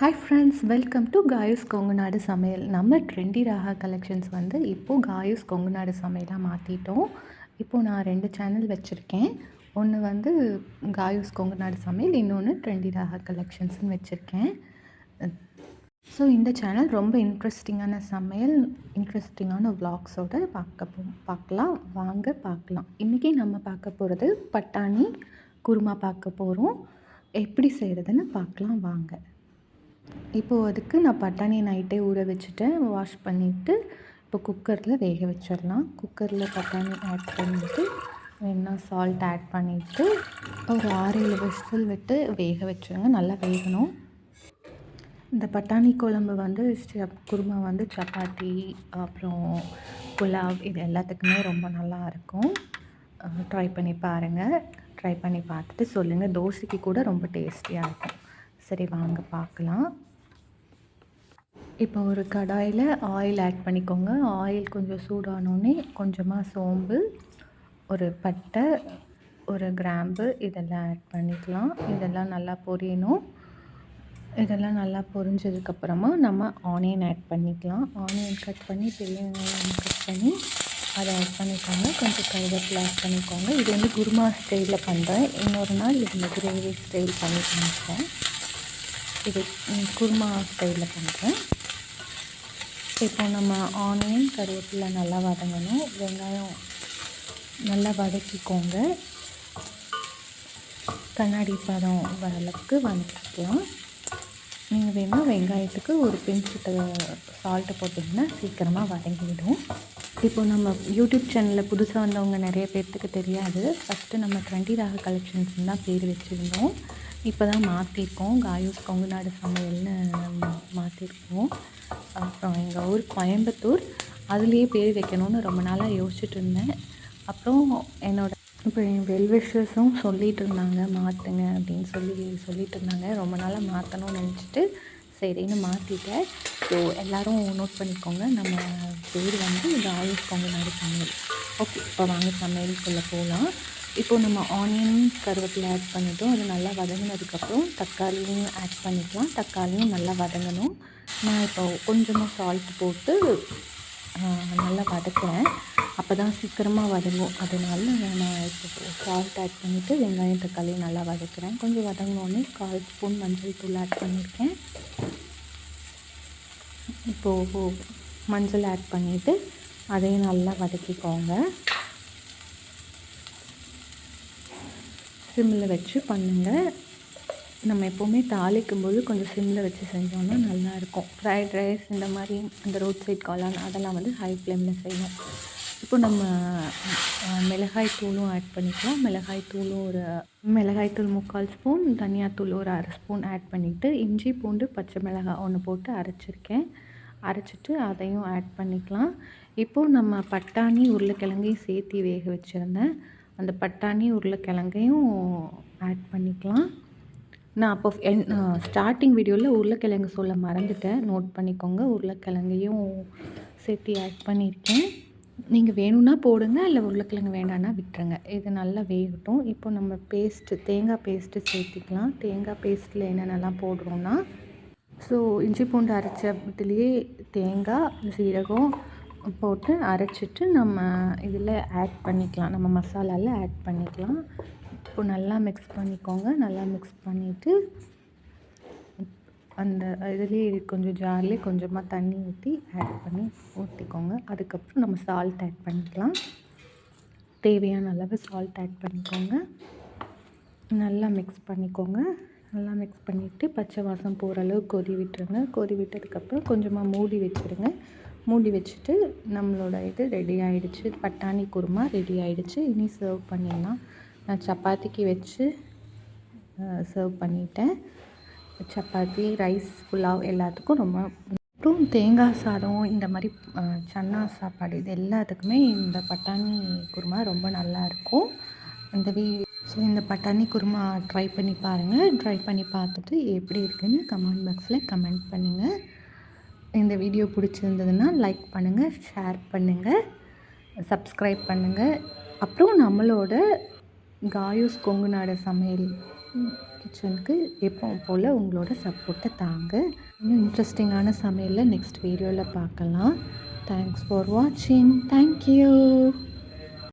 Hi friends welcome to காயூஸ் கொங்குநாடு சமையல் நம்ம ட்ரெண்டி ராகா கலெக்ஷன்ஸ் வந்து இப்போது காயூஸ் கொங்குநாடு சமையலாக மாற்றிட்டோம் இப்போது நான் ரெண்டு சேனல் வச்சுருக்கேன். ஒன்று வந்து காயூஸ் கொங்குநாடு சமையல் இன்னொன்று ட்ரெண்டி ராகா கலெக்ஷன்ஸ்னு வச்சுருக்கேன். ஸோ இந்த சேனல் ரொம்ப இன்ட்ரெஸ்டிங்கான சமையல் இன்ட்ரெஸ்டிங்கான விளாக்ஸோடு பார்க்க போ பார்க்கலாம். வாங்க பார்க்கலாம். இன்றைக்கி நம்ம பார்க்க போகிறது பட்டாணி குருமா பார்க்க போகிறோம் எப்படி செய்கிறதுன்னு பார்க்கலாம். வாங்க. இப்போது அதுக்கு நான் பட்டாணியை நைட்டே ஊற வச்சுட்டேன். வாஷ் பண்ணிவிட்டு இப்போ குக்கரில் வேக வச்சிடலாம். குக்கரில் பட்டாணி ஆட் பண்ணிவிட்டு வேணா சால்ட் ஆட் பண்ணிவிட்டு ஒரு ஆறு ஏழு விசில் விட்டு வேக வச்சுருங்க. நல்லா வேகணும். இந்த பட்டாணி குழம்பு வந்து குருமா வந்து சப்பாத்தி அப்புறம் புலாவ் இது எல்லாத்துக்குமே ரொம்ப நல்லா இருக்கும். ட்ரை பண்ணி பாருங்கள் ட்ரை பண்ணி பார்த்துட்டு சொல்லுங்கள் தோசைக்கு கூட ரொம்ப டேஸ்டியாக இருக்கும். சரி வாங்க பார்க்கலாம். இப்போ ஒரு கடாயில் ஆயில் ஆட் பண்ணிக்கோங்க. ஆயில் கொஞ்சம் சூடானோடனே கொஞ்சமாக சோம்பு ஒரு பட்டை ஒரு கிராம்பு இதெல்லாம் ஆட் பண்ணிக்கலாம். இதெல்லாம் நல்லா பொரியணும். இதெல்லாம் நல்லா பொரிஞ்சதுக்கப்புறமா நம்ம ஆனியன் ஆட் பண்ணிக்கலாம். ஆனியன் கட் பண்ணி பெரிய வெங்காயம் கட் பண்ணி அதை ஆட் பண்ணிக்கோங்க. கொஞ்சம் கருவேப்பிலை ஆட் பண்ணிக்கோங்க. இது வந்து குருமா ஸ்டைலில் பண்ணுறேன் இன்னொரு நாள் இது கிரேவி ஸ்டைல் பண்ணி பண்ணிக்கிறேன் இது குருமா ஸ்டைலில் பண்ணுறேன். இப்போ நம்ம ஆனியன் கருவேப்பிலை நல்லா வதங்கணும். வெங்காயம் நல்லா வதக்கிக்கோங்க. கண்ணாடி பதம் வரளவுக்கு வதக்கிக்கலாம். நீங்கள் வேணால் வெங்காயத்துக்கு ஒரு பிஞ்சிட்ட சால்ட்டு போட்டிங்கன்னா சீக்கிரமாக வதங்கிவிடும் இப்போ நம்ம யூடியூப் சேனலில் புதுசாக வந்தவங்க நிறைய பேர்த்துக்கு தெரியாது. ஃபஸ்ட்டு நம்ம ட்வெண்ட்டி ராக கலெக்ஷன்ஸ் தான் பேர் வச்சுருந்தோம். இப்போ தான் மாற்றிருக்கோம் காயூஸ் கொங்குநாடு சமையல்னு மாற்றிருக்கோம் அப்புறம் எங்கள் ஊர் கோயம்புத்தூர். அதுலேயே பேர் வைக்கணும்னு ரொம்ப நாளாக யோசிச்சுட்டு இருந்தேன். அப்புறம் என்னோட இப்போ என் வெல்விஷஸும் சொல்லிகிட்டு இருந்தாங்க மாற்றுங்க அப்படின்னு சொல்லி சொல்லிகிட்டு இருந்தாங்க. ரொம்ப நாளாக மாற்றணும்னு நினச்சிட்டு சரின்னு மாற்றிட்டேன் ஸோ எல்லோரும் நோட் பண்ணிக்கோங்க. நம்ம பேர் வந்து காயூஸ் கொங்குநாடு சமையல். ஓகே இப்போ வாங்க சமையலுக்குள்ளே போகலாம் இப்போது நம்ம ஆனியன் கருவேப்பிலை ஆட் பண்ணிட்டோம். அது நல்லா வதங்கினதுக்கப்புறம் தக்காளியும் ஆட் பண்ணிக்கலாம். தக்காளியும் நல்லா வதங்கணும். நான் இப்போ கொஞ்சமாக சால்ட் போட்டு நல்லா வதக்குறேன். அப்போ தான் சீக்கிரமாக வதங்கும். அதனால நான் இப்போ சால்ட் ஆட் பண்ணிவிட்டு வெங்காயம் தக்காளியும் நல்லா வதக்குறேன். கொஞ்சம் வதங்கினோடனே கால் ஸ்பூன் மஞ்சள் தூள் ஆட் பண்ணியிருக்கேன். இப்போது மஞ்சள் ஆட் பண்ணிவிட்டு அதையும் நல்லா வதக்கிக்கோங்க. சிம்மில் வச்சு பண்ணுங்கள் நம்ம எப்போவுமே தாளிக்கும் போது கொஞ்சம் சிம்மில் வச்சு செஞ்சோன்னா நல்லாயிருக்கும். ஃப்ரைட் ரைஸ் இந்த மாதிரி அந்த ரோட் சைட் காளான் அதெல்லாம் வந்து ஹை ஃப்ளேமில் செய்வோம். இப்போ நம்ம மிளகாய் தூளும் ஆட் பண்ணிக்கலாம். மிளகாய் தூளும் ஒரு மிளகாய் தூள் முக்கால் ஸ்பூன் தனியாத்தூள் ஒரு அரை ஸ்பூன் ஆட் பண்ணிவிட்டு இஞ்சி பூண்டு பச்சை மிளகாய் ஒன்று போட்டு அரைச்சிருக்கேன். அரைச்சிட்டு அதையும் ஆட் பண்ணிக்கலாம். இப்போது நம்ம பட்டாணி உருளைக்கிழங்கையும் சேர்த்து வேக வச்சுருந்தேன். அந்த பட்டாணி உருளைக்கிழங்கையும் ஆட் பண்ணிக்கலாம். நான் அப்போ என் ஸ்டார்டிங் வீடியோவில் உருளைக்கிழங்கு சொல்ல மறந்துட்டேன். நோட் பண்ணிக்கோங்க. உருளைக்கிழங்கையும் சேர்த்து ஆட் பண்ணியிருக்கேன். நீங்கள் வேணும்னா போடுங்க இல்லை உருளைக்கிழங்கு வேண்டாம்னா விட்டுருங்க. இது நல்லா வேகட்டும். இப்போ நம்ம பேஸ்ட்டு தேங்காய் பேஸ்ட்டு சேர்த்திக்கலாம். தேங்காய் பேஸ்ட்டில் என்னென்னலாம் போடுறோன்னா ஸோ இஞ்சி பூண்டு அரைச்சதுலேயே தேங்காய் சீரகம் போட்டு அரைச்சிட்டு நம்ம இதில் ஆட் பண்ணிக்கலாம். நம்ம மசாலாவில் ஆட் பண்ணிக்கலாம். இப்போ நல்லா மிக்ஸ் பண்ணிக்கோங்க. நல்லா மிக்ஸ் பண்ணிவிட்டு அந்த இதுலேயே கொஞ்சம் ஜார்லேயே கொஞ்சமாக தண்ணி ஊற்றி ஆட் பண்ணி ஊற்றிக்கோங்க அதுக்கப்புறம் நம்ம சால்ட் ஆட் பண்ணிக்கலாம். தேவையான அளவு சால்ட் ஆட் பண்ணிக்கோங்க. நல்லா மிக்ஸ் பண்ணிக்கோங்க. நல்லா மிக்ஸ் பண்ணிவிட்டு பச்சை வாசம் போகிற அளவு கொதி விட்டுருங்க. கொதி விட்டதுக்கப்புறம் கொஞ்சமாக மூடி வச்சுருங்க. மூடி வச்சுட்டு நம்மளோட இது ரெடி ஆகிடுச்சு பட்டாணி குருமா ரெடி ஆகிடுச்சு இனி சர்வ் பண்ணிடலாம். நான் சப்பாத்திக்கு வச்சு சர்வ் பண்ணிட்டேன். சப்பாத்தி ரைஸ் புலாவ் எல்லாத்துக்கும் ரொம்ப அப்புறம் தேங்காய் சாதம் இந்த மாதிரி சன்னா சாப்பாடு இது எல்லாத்துக்குமே இந்த பட்டாணி குருமா ரொம்ப நல்லாயிருக்கும் இந்த வீ ஸோ இந்த பட்டாணி குருமா ட்ரை பண்ணி பாருங்கள் ட்ரை பண்ணி பார்த்துட்டு எப்படி இருக்குதுன்னு கமெண்ட் பாக்ஸில் கமெண்ட் பண்ணுங்கள் இந்த வீடியோ பிடிச்சிருந்ததுன்னா லைக் பண்ணுங்கள் ஷேர் பண்ணுங்கள் சப்ஸ்கிரைப் பண்ணுங்கள் அப்புறம் நம்மளோட காயூஸ் கொங்கு நாடு சமையல் கிச்சனுக்கு எப்பவும் போல் உங்களோட சப்போர்ட்டை தாங்க. இன்னும் இன்ட்ரெஸ்டிங்கான சமையலில் நெக்ஸ்ட் வீடியோவில் பார்க்கலாம். தேங்க்ஸ் ஃபார் வாட்சிங் தேங்க்யூ